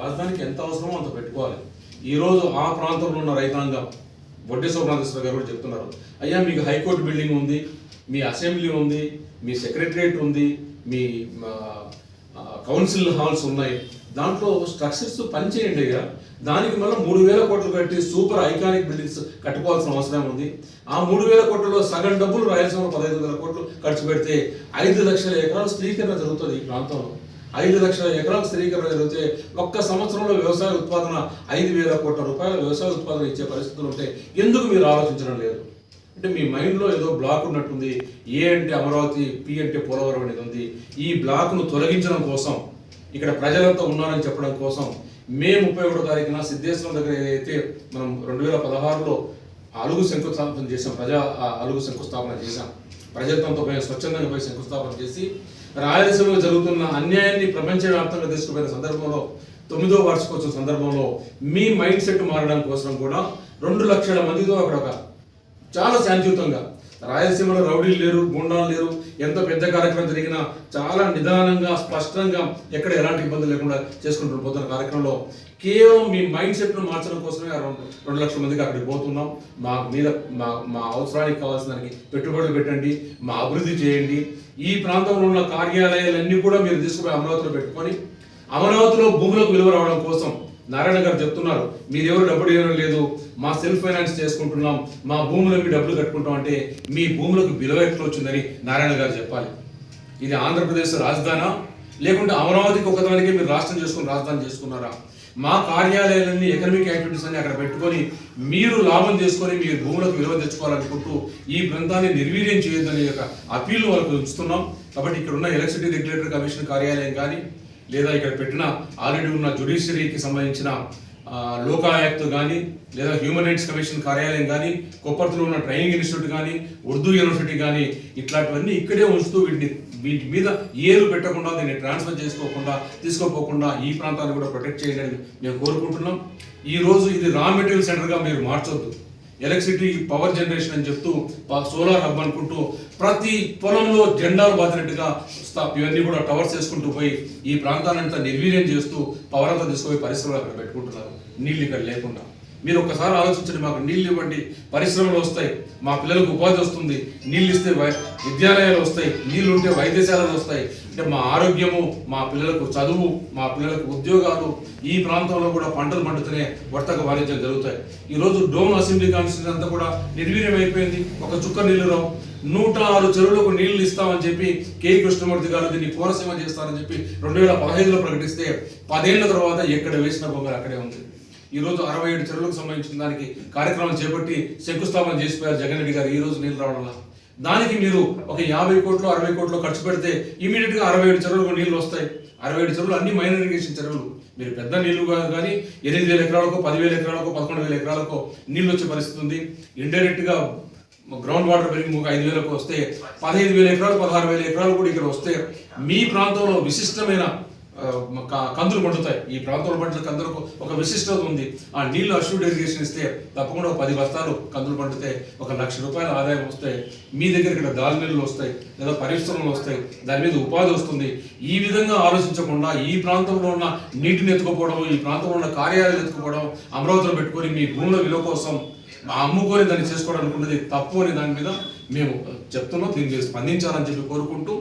రాజధానికి ఎంత అవసరమో అంత పెట్టుకోవాలి. ఈరోజు ఆ ప్రాంతంలో ఉన్న రైతాంగం వడ్డీ ప్రాంతేశ్వర గారు కూడా చెప్తున్నారు. అయ్యా మీకు హైకోర్టు బిల్డింగ్ ఉంది మీ అసెంబ్లీ ఉంది మీ సెక్రటరియట్ ఉంది మీ కౌన్సిల్ హాల్స్ ఉన్నాయి. దాంట్లో స్ట్రక్చర్స్ పనిచేయండి అయ్యా. దానికి మళ్ళీ మూడు వేల కోట్లు కట్టి సూపర్ ఐకానిక్ బిల్డింగ్స్ కట్టుకోవాల్సిన అవసరం ఉంది. ఆ మూడు వేల కోట్లలో సగం డబ్బులు రాయలసీమ పదహైదు వేల కోట్లు ఖర్చు పెడితే ఐదు లక్షల ఎకరాలు స్థిరీకరణ జరుగుతుంది ఈ ప్రాంతంలో. ఐదు లక్షల ఎకరాల స్థిరీకరణ జరిగితే ఒక్క సంవత్సరంలో వ్యవసాయ ఉత్పాదన ఐదు వేల కోట్ల రూపాయల వ్యవసాయ ఉత్పాదన ఇచ్చే పరిస్థితులు ఉంటే ఎందుకు మీరు ఆలోచించడం లేదు? అంటే మీ మైండ్లో ఏదో బ్లాక్ ఉన్నట్టుంది. ఏ అంటే అమరావతి పి అంటే పోలవరం అనేది ఉంది. ఈ బ్లాక్ను తొలగించడం కోసం ఇక్కడ ప్రజలంతా ఉన్నారని చెప్పడం కోసం మే ముప్పై ఒకటో తారీఖున సిద్ధేశ్వరం దగ్గర ఏదైతే మనం రెండు వేల పదహారులో అలుగు శంకుస్థాపన చేసాం ప్రజా ఆ అలుగు శంకుస్థాపన చేశాం ప్రజలతో పోయి స్వచ్ఛందంగా పోయి శంకుస్థాపన చేసి రాయలసీమలో జరుగుతున్న అన్యాయాన్ని ప్రపంచవ్యాప్తంగా తీసుకుపోయిన సందర్భంలో తొమ్మిదో వార్షికోత్సవం సందర్భంలో మీ మైండ్ సెట్ మారడం కోసం కూడా రెండు లక్షల మందితో అక్కడ ఒక చాలా శాంతియుతంగా రాయలసీమలో రౌడీలు లేరు గుండాలు లేరు ఎంత పెద్ద కార్యక్రమం జరిగినా చాలా నిదానంగా స్పష్టంగా ఎక్కడ ఎలాంటి ఇబ్బంది లేకుండా చేసుకుంటూ పోతున్న కార్యక్రమంలో కేవలం మీ మైండ్ సెట్ను మార్చడం కోసమే రెండు రెండు లక్షల మందికి అక్కడికి పోతున్నాం. మా మీద మా మా అవసరానికి కావాల్సిన దానికి పెట్టుబడులు పెట్టండి మా అభివృద్ధి చేయండి. ఈ ప్రాంతంలో ఉన్న కార్యాలయాలన్నీ కూడా మీరు తీసుకుపోయి అమరావతిలో పెట్టుకొని అమరావతిలో భూములకు విలువ రావడం కోసం నారాయణ గారు చెప్తున్నారు మీరెవరు డబ్బులు ఇవ్వడం లేదు మా సెల్ఫ్ ఫైనాన్స్ చేసుకుంటున్నాం మా భూములకి డబ్బులు కట్టుకుంటాం అంటే మీ భూములకు విలువ ఎట్లా వచ్చిందని నారాయణ గారు చెప్పాలి. ఇది ఆంధ్రప్రదేశ్ రాజధానా? లేకుంటే అమరావతికి ఒకదానికి మీరు రాష్ట్రం చేసుకుని రాజధాని చేసుకున్నారా? మా కార్యాలయాలన్నీ ఎకనమిక్ యాక్టివిటీస్ అన్ని అక్కడ పెట్టుకొని మీరు లాభం చేసుకొని మీ భూములకు విలువ తెచ్చుకోవాలనుకుంటూ ఈ ప్రాంతాన్ని నిర్వీర్యం చేయొద్దనే యొక్క అప్పీల్ వాళ్ళకు ఉంచుతున్నాం. కాబట్టి ఇక్కడ ఉన్న ఎలక్ట్రిసిటీ రెగ్యులేటర్ కమిషన్ కార్యాలయం కానీ లేదా ఇక్కడ పెట్టిన ఆల్రెడీ ఉన్న జుడిషియరీకి సంబంధించిన ఆ, లోకాయుక్త కానీ లేదా హ్యూమన్ రైట్స్ కమిషన్ కార్యాలయం కానీ కొప్పర్తిలో ఉన్న ట్రైనింగ్ ఇన్స్టిట్యూట్ కానీ ఉర్దూ యూనివర్సిటీ కానీ ఇట్లాంటివన్నీ ఇక్కడే ఉంచుతూ వీటిని వీటి మీద ఏలు పెట్టకుండా దీన్ని ట్రాన్స్ఫర్ చేసుకోకుండా తీసుకోపోకుండా ఈ ప్రాంతాన్ని కూడా ప్రొటెక్ట్ చేయాలని మేము కోరుకుంటున్నాం. ఈరోజు ఇది రా మెటీరియల్ సెంటర్గా మీరు మార్చొద్దు. ఎలక్ట్రిసిటీ పవర్ జనరేషన్ అని చెప్తూ సోలార్ హబ్ అనుకుంటూ ప్రతి పొలంలో జెండాలు బాతినట్టుగా స్థా- ఇవన్నీ కూడా టవర్స్ వేసుకుంటూ పోయి ఈ ప్రాంతాలంతా నిర్వీర్యం చేస్తూ పవర్ అంతా తీసుకుపోయి పరిశ్రమలు అక్కడ పెట్టుకుంటున్నారు. నీళ్ళు ఇక్కడ లేకుండా. మీరు ఒక్కసారి ఆలోచించండి మాకు నీళ్ళు ఇవ్వండి. పరిశ్రమలు వస్తాయి మా పిల్లలకు ఉపాధి వస్తుంది నీళ్ళు ఇస్తే వై- విద్యాలయాలు వస్తాయి నీళ్ళు ఉంటే వైద్యశాలలు వస్తాయి. అంటే మా ఆరోగ్యము మా పిల్లలకు చదువు మా పిల్లలకు ఉద్యోగాలు ఈ ప్రాంతంలో కూడా పంటలు పండుతూనే వర్తక వాణిజ్యం జరుగుతాయి. ఈ రోజు అసెంబ్లీ కాన్స్టిట్యూషన్ అంతా కూడా నిర్వీర్యం అయిపోయింది. ఒక చుక్క నీళ్ళు రావు. నూట ఆరు చెరువులకు నీళ్ళు ఇస్తామని చెప్పి కె. కృష్ణమూర్తి గారు దీన్ని కోనసీమ చేస్తారని చెప్పి రెండు వేల పదహైదులో ప్రకటిస్తే పదేళ్ళ తర్వాత ఎక్కడ వేసిన బొమ్మలు అక్కడే ఉంది. ఈ రోజు అరవై ఏడు చెరువులకు సంబంధించిన దానికి కార్యక్రమం చేపట్టి శంకుస్థాపన చేసిపోయారు జగన్ రెడ్డి గారు ఈ రోజు నీళ్ళు రావడం వల్ల. దానికి మీరు ఒక యాభై కోట్లు అరవై కోట్లు ఖర్చు పెడితే ఇమీడియట్గా అరవై ఏడు చెరువులకు నీళ్ళు వస్తాయి. అరవై ఏడు చెరువులు అన్ని మైనర్ ఇరిగేషన్ చెరువులు. మీరు పెద్ద నీళ్ళు కాదు కానీ ఎనిమిది వేల ఎకరాలకు పదివేల ఎకరాలకు పదకొండు వేల ఎకరాలకు నీళ్ళు వచ్చే పరిస్థితి ఉంది. ఇండైరెక్ట్గా గ్రౌండ్ వాటర్ పెరిగి ఒక ఐదు వేలకు వస్తే పదహైదు వేల ఎకరాలు పదహారు వేల ఎకరాలు కూడా ఇక్కడ వస్తే మీ ప్రాంతంలో విశిష్టమైన కందులు పండుతాయి. ఈ ప్రాంతంలో పండిన కందులకు ఒక విశిష్టత ఉంది. ఆ నీళ్ళు అష్యూడ్ ఇరిగేషన్ ఇస్తే తప్పకుండా పది బస్తాలు కందులు పండితే ఒక లక్ష రూపాయల ఆదాయం వస్తాయి. మీ దగ్గర ఇక్కడ దాల్నీళ్ళు వస్తాయి లేదా పరిశ్రమలు వస్తాయి. దాని మీద ఉపాధి వస్తుంది. ఈ విధంగా ఆలోచించకుండా ఈ ప్రాంతంలో ఉన్న నీటిని ఎత్తుకోవడం ఈ ప్రాంతంలో ఉన్న కార్యాలయాలు ఎత్తుకోవడం అమరావతిలో పెట్టుకొని మీ భూముల విలువ కోసం అమ్ముకొని దాన్ని చేసుకోవడం అనుకున్నది తప్పు అనే దాని మీద మేము చెప్తున్నాం. దీన్ని మీరు స్పందించాలని చెప్పి కోరుకుంటూ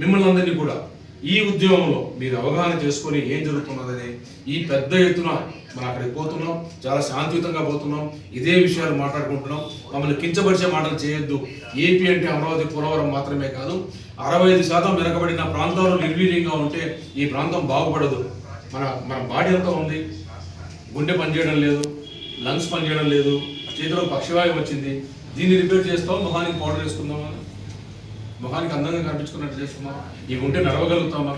మిమ్మల్ని అందరినీ కూడా ఈ ఉద్యమంలో మీరు అవగాహన చేసుకొని ఏం జరుగుతున్నదని ఈ పెద్ద ఎత్తున మనం అక్కడికి పోతున్నాం. చాలా శాంతియుతంగా పోతున్నాం. ఇదే విషయాలు మాట్లాడుకుంటున్నాం. మమ్మల్ని కించపరిచే మాటలు చేయొద్దు. ఏపీ అంటే అమరావతి పోలవరం మాత్రమే కాదు అరవై ఐదు శాతం వెనకబడిన ప్రాంతాలు నిర్వీర్యంగా ఉంటే ఈ ప్రాంతం బాగుపడదు. మన మన బాడీ అంతా ఉంది. గుండె పనిచేయడం లేదు లంగ్స్ పనిచేయడం లేదు చేతిలో పక్షవాయువు వచ్చింది. దీన్ని రిపేర్ చేస్తాం మొహానికి పౌడర్ వేసుకుందాం ముఖానికి అందంగా కనిపించుకున్నట్టు చేస్తామా ఇవి ఉంటే నడవగలుగుతామా?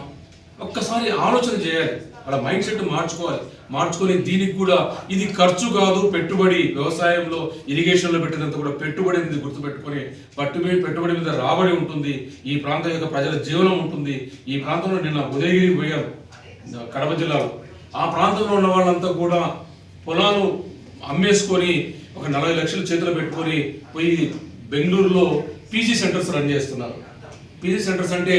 ఒక్కసారి ఆలోచన చేయాలి. అలా మైండ్ సెట్ మార్చుకోవాలి. మార్చుకొని దీనికి కూడా ఇది ఖర్చు కాదు పెట్టుబడి. వ్యవసాయంలో ఇరిగేషన్లో పెట్టినంత కూడా పెట్టుబడి అనేది గుర్తుపెట్టుకొని మీద పెట్టుబడి మీద రాబడి ఉంటుంది. ఈ ప్రాంతం యొక్క ప్రజల జీవనం ఉంటుంది. ఈ ప్రాంతంలో నిన్న ఉదయగిరి పోయాం. కడప జిల్లాలో. ఆ ప్రాంతంలో ఉన్న వాళ్ళంతా కూడా పొలాలు అమ్మేసుకొని ఒక నలభై లక్షలు చేతిలో పెట్టుకొని పోయి బెంగళూరులో పీజీ సెంటర్స్ రన్ చేస్తున్నారు. పీజీ సెంటర్స్ అంటే